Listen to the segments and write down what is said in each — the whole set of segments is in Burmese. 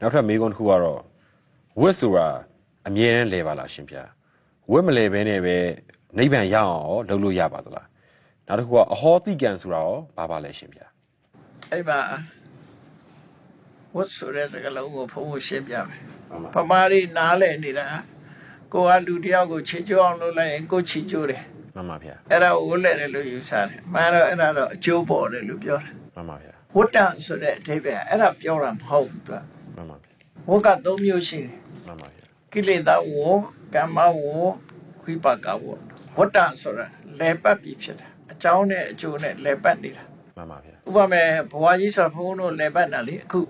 နောက်ထပ်မေးခွန်းတစ်ခုကတော့ဝတ်ဆိုတာအမြဲတမ်းလဲပါလားရှင်ဗျာဝတ်မလဲဘဲနဲ့ပဲနိဗ္ဗာန်ရအောင်ရောလုပ်လို့ရပါသလားနောက်တစ်ခုကအဟောတိကံဆိုတာရောဘာပါလဲရှင်ဗျာအဲ့မှာဝတ်ဆိုတဲ့စကားလုံးကိုဖုံးဖို့ရှင်းပြမယ်မှန်ပါပမာရီနားလဲနေတာကိုကလူတစ်ယောက်ကိုချီကျိုးအောင်လုပ်လိုက်ရင်ကိုချီကျိုးတယ်မှန်ပါဗျာအဲ့ဒါကိုဝတ်လဲတယ်လို့ယူဆတယ်မှန်တော့အဲ့ဒါတော့အကျိုးပေါ်တယ်လို့ပြောတယ်မှန်ပါဗျာဝတ္တဆိုတဲ့အဓိပ္ပာယ်အဲ့ဒါပြောတာမဟုတ်ဘူးသူက မှန်ပါဗျာဝတ်က၃မျိုးရှိတယ်မှန်ပါဗျာကိလေသာဝကမ္မဝဝိပါကဝဝတ္တဆိုတာလဲပတ်ပြီးဖြစ်တာအကြောင်းနဲ့အကျိုးနဲ့လဲပတ်နေတာမှန်ပါဗျာဥပမာဘဝကြီးဆိုဘုန်းတို့လဲပတ်တာလေအခု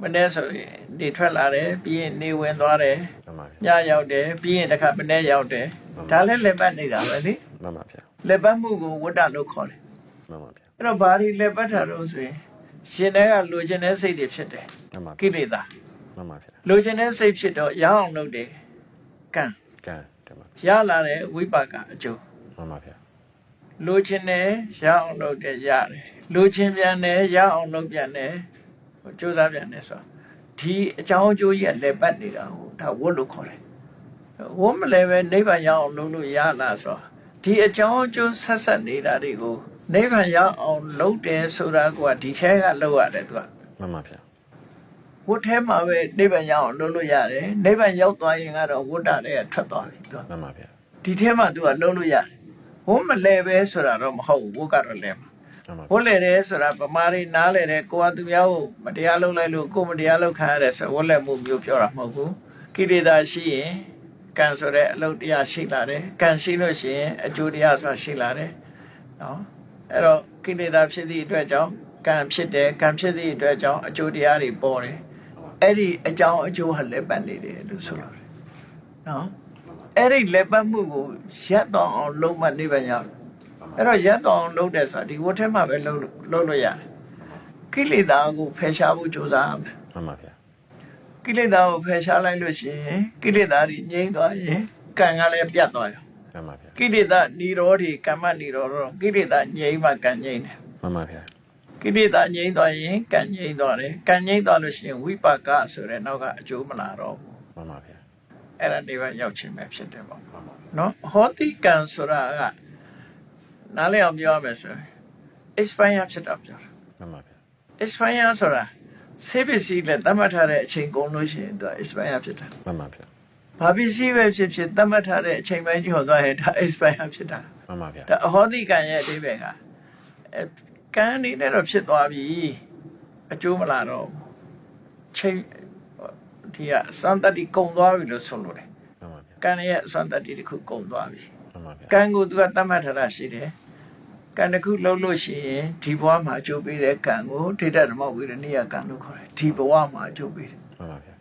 မနေ့ဆိုရင်နေထွက်လာတယ်ပြီးရင်နေဝင်သွားတယ်မှန်ပါဗျာညရောက်တယ်ပြီးရင်တစ်ခါမနေ့ရောက်တယ်ဒါလည်းလဲပတ်နေတာပဲလေမှန်ပါဗျာလဲပတ်မှုကိုဝတ္တလို့ခေါ်တယ်မှန်ပါဗျာအဲ့တော့ဘာဒီလဲပတ်တာတော့ဆိုရင်ရှင်တဲ့ကလိုချင်တဲ့စိတ်တွေဖြစ်တယ်မှန်ပါ ကိလေသာမှန်ပါဗျာလိုချင်တဲ့စိတ်ဖြစ်တော့ရအောင်လုပ်တယ်ကံကံတယ်ပါရလာတဲ့ဝိပါကအကျိုးမှန်ပါဗျာလိုချင်တယ်ရအောင်လုပ်တယ်ရတယ်လိုချင်ပြန်တယ်ရအောင်လုပ်ပြန်တယ်ဟိုစူးစမ်းပြန်တယ်ဆိုတော့ဒီအကြောင်းအကျိုးကြီးကလည်းပတ်နေတာဟိုဒါဝတ်လို့ခေါ်တယ်ဝတ်မလဲပဲနိဗ္ဗာန်ရအောင်လုပ်လို့ရလားဆိုတော့ဒီအကြောင်းအကျိုးဆက်ဆက်နေတာတွေကိုနိဗ္ဗာန်ရအောင်လုပ်တယ်ဆိုတာကဒီထဲကလုပ်ရတယ်သူကမှန်ပါဗျာ ဝတ်ထဲမှာပဲနိဗ္ဗာန်ရအောင်လုပ်လို့ရတယ်နိဗ္ဗာန်ရောက်သွားရင်ကတော့ဝတ်တာတွေကထွက်သွားပြီသူကမှန်ပါဗျာဒီထဲမှာသူကလုံးလို့ရတယ်ဝတ်မလဲပဲဆိုတာတော့မဟုတ်ဘူးဝတ်ကတော့လဲမှာမှန်ပါဝတ်လဲတယ်ဆိုတာဗမာတွေနားလဲတယ်ကိုကသူများကိုမတရားလုပ်လိုက်လို့ကိုမတရားလုပ်ခံရတယ်ဆိုဝတ်လဲမှုမျိုးပြောတာမဟုတ်ဘူးကိလေသာရှိရင်ကံဆိုတဲ့အလုပ်တရားရှိလာတယ်ကံရှိလို့ရှိရင်အကျိုးတရားဆိုတာရှိလာတယ်နော်အဲ့တော့ကိလေသာဖြစ်သည့်အတွက်ကြောင့်ကံဖြစ်တယ်ကံဖြစ်သည့်အတွက်ကြောင့်အကျိုးတရားတွေပေါ်တယ် အဲ့ဒီအကြောင်းအကျိုးဟာလက်ပတ်နေတယ်လို့ဆိုလို့တယ်နော်အဲ့ဒီလက်ပတ်မှုကိုရက်တော့အောင်လုံးမနေပါရအောင်အဲ့တော့ရက်တော်အောင်လုပ်တယ်ဆိုတာဒီဝတ်ထဲမှာပဲလုပ်လို့လုပ်လို့ရတယ်ကိလေသာကိုဖယ်ရှားဖို့ကြိုးစားရမယ်မှန်ပါဗျာကိလေသာကိုဖယ်ရှားလိုက်လို့ရှိရင်ကိလေသာတွေငြိမ်းသွားရင်ကံကလည်းပြတ်သွားရောမှန်ပါဗျာကိလေသာនិရောဓိကမ္မនិရောဓတော့ကိလေသာငြိမ်းမှကံငြိမ်းတယ်မှန်ပါဗျာ ကိလေသာငြိမ်းသွားရင်ကံငြိမ်းသွားတယ်ကံငြိမ်းသွားလို့ရှိရင်ဝိပါကဆိုတဲ့နောက်ကအကျိုးမလာတော့ဘူးမှန်ပါဗျာအဲ့ဒါနေပါရောက်ချင်းပဲဖြစ်တယ်ပေါ့နော်ဟောတိကံဆိုတာကနားလည်အောင်ပြောရမယ်ဆိုရင် expire ဖြစ်တာပြောတာမှန်ပါဗျာ expire ဆိုတာဆေးပစ္စည်းနဲ့သတ်မှတ်ထားတဲ့အချိန်ကုန်လို့ရှိရင်သူက expire ဖြစ်တာမှန်ပါဗျာ။ဘာပစ္စည်းပဲဖြစ်ဖြစ်သတ်မှတ်ထားတဲ့အချိန်ပိုင်းကျော်သွားရင်ဒါ expire ဖြစ်တာမှန်ပါဗျာ။ဒါအဟောတိကံရဲ့အဓိပ္ပာယ်ကအဲ ကံအနေနဲ့တော့ဖြစ်သွားပြီ။အကျိုးမလာတော့ဘူး။ချိန်ဒီကစံတတိကုန်သွားပြီလို့ဆိုလို့တယ်မှန်ပါဗျာ။ကံရဲ့စံတတိတစ်ခုကုန်သွားပြီမှန်ပါဗျာ။ကံကိုသူကသတ်မှတ်ထားတာရှိတယ်။ကံတစ်ခုလှုပ်လို့ရှိရင်ဒီဘဝမှာအကျိုးပေးတဲ့ကံကိုဒိဋ္ဌဓမ္မဝိရဏိယကံလို့ခေါ်တယ်။ဒီဘဝမှာအကျိုးပေးတယ်မှန်ပါဗျာ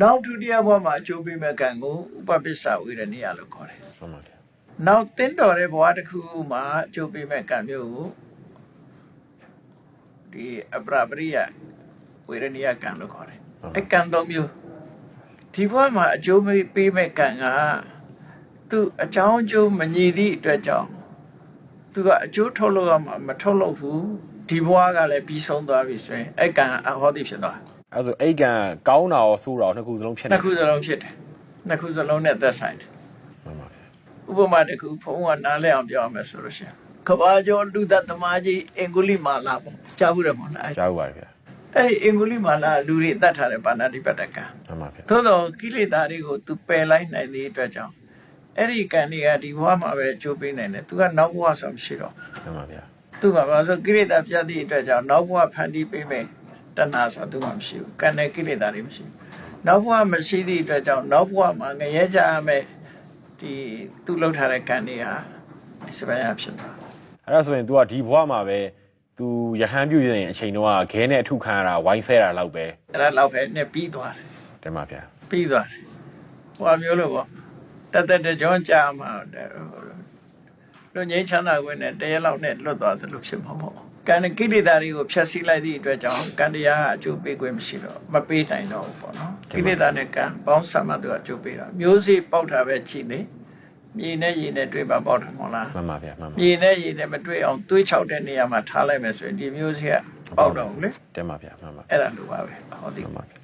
နောက်ဒုတိယဘဝမှာအကျိုးပေးမဲ့ကံကိုဥပပစ္စဝေရဏိယလို့ခေါ်တယ်မှန်ပါဗျာ။နောက်တင်းတော်တဲ့ဘဝတစ်ခုမှာအကျိုးပေးမဲ့ကံမျိုးကို ဒီအပရပရိယဝေရဏိယကံလို့ခေါ်တယ်။အဲကံသုံးမျိုးဒီဘဝမှာအကျိုးပေးမဲ့ကံကသူအကြောင်းအကျိုးမညီသည့်အတွက်ကြောင့်သူကအကျိုးထုတ်လို့ရမှာမထုတ်လို့ဘူးဒီဘဝကလည်းပြီးဆုံးသွားပြီဆိုရင်အဲကံကအဟောတိဖြစ်သွားတယ်အဲ့ဆိုအဲ့ကံကောင်းတာရောဆိုးတာရောနှစ်ခုစလုံးဖြစ်နေနှစ်ခုစလုံးဖြစ်တယ်နှစ်ခုစလုံးနဲ့သက်ဆိုင်တယ်မှန်ပါဗျာဥပမာတစ်ခုဘုန်းကနားလဲအောင်ပြောရမယ်ဆိုလို့ရှိရင် ကဘာကျော်လူသက်သမားကြီးအင်္ဂုလိမာလာပေါ့ကြားဘူးတယ်မဟုတ်လားကြားဥပါတယ်ဗျာအဲ့ဒီအင်္ဂုလိမာလာလူတွေတတ်ထားတဲ့ပါဏာတိပတ္တကံမှန်ပါဗျာသို့တော့ကိလေသာတွေကိုသူပယ်လိုက်နိုင်တဲ့အတွက်ကြောင့်အဲ့ဒီကံတွေကဒီဘဝမှာပဲအကျိုးပေးနိုင်တယ်သူကနောက်ဘဝဆိုမရှိတော့မှန်ပါဗျာသူကဘာလို့ကိလေသာပြတ်သည့်အတွက်ကြောင့်နောက်ဘဝဖန်တီးပေးမယ်တဏှာဆိုသူမှမရှိဘူးကံနဲ့ကိလေသာတွေမရှိဘူးနောက်ဘဝမရှိသည့်အတွက်ကြောင့်နောက်ဘဝမှာငရဲကြရမယ်ဒီသူလှုပ်ထားတဲ့ကံတွေဟာစပယ်ရဖြစ်သွား အဲ့ဒါဆိုရင် तू ကဒီဘဝမှာပဲ तू ရဟန်းပြုရင်အချိန်တော့ခဲနဲ့အထုခံရတာဝိုင်းဆဲတာလောက်ပဲအဲ့ဒါတော့ပဲနဲ့ပြီးသွားတယ်တင်ပါဗျာပြီးသွားတယ်ဟိုအမျိုးလို့ပေါ့တသက်တကြောကြာမှာတဲ့လူငင်းချမ်းသာခွင့်နဲ့တရက်လောက်နဲ့လွတ်သွားသလိုဖြစ်မှာပေါ့ကံနဲ့ကိလေသာတွေကိုဖျက်ဆီးလိုက်သည့်အတွက်ကြောင့်ကံတရားကအကျိုးပေးခွင့်မရှိတော့မပေးနိုင်တော့ဘူးပေါ့နော်ကိလေသာနဲ့ကံပေါင်းစပ်မှသူကအကျိုးပေးတာမျိုးစေ့ပေါက်တာပဲကြည့်နေ မြေနဲ့ရေနဲ့တွေ့ပါပေါက်တာမဟုတ်လားမှန်ပါဗျာမှန်ပါမြေနဲ့ရေနဲ့မတွေ့အောင်တွေးချောက်တဲ့နေရာမှာထားလိုက်မယ်ဆိုရင်ဒီမျိုးစေ့ကပေါက်တော့ဘူးလေတင်ပါဗျာမှန်ပါအဲ့ဒါလိုပါပဲဟောဒီမှန်ပါဗျာ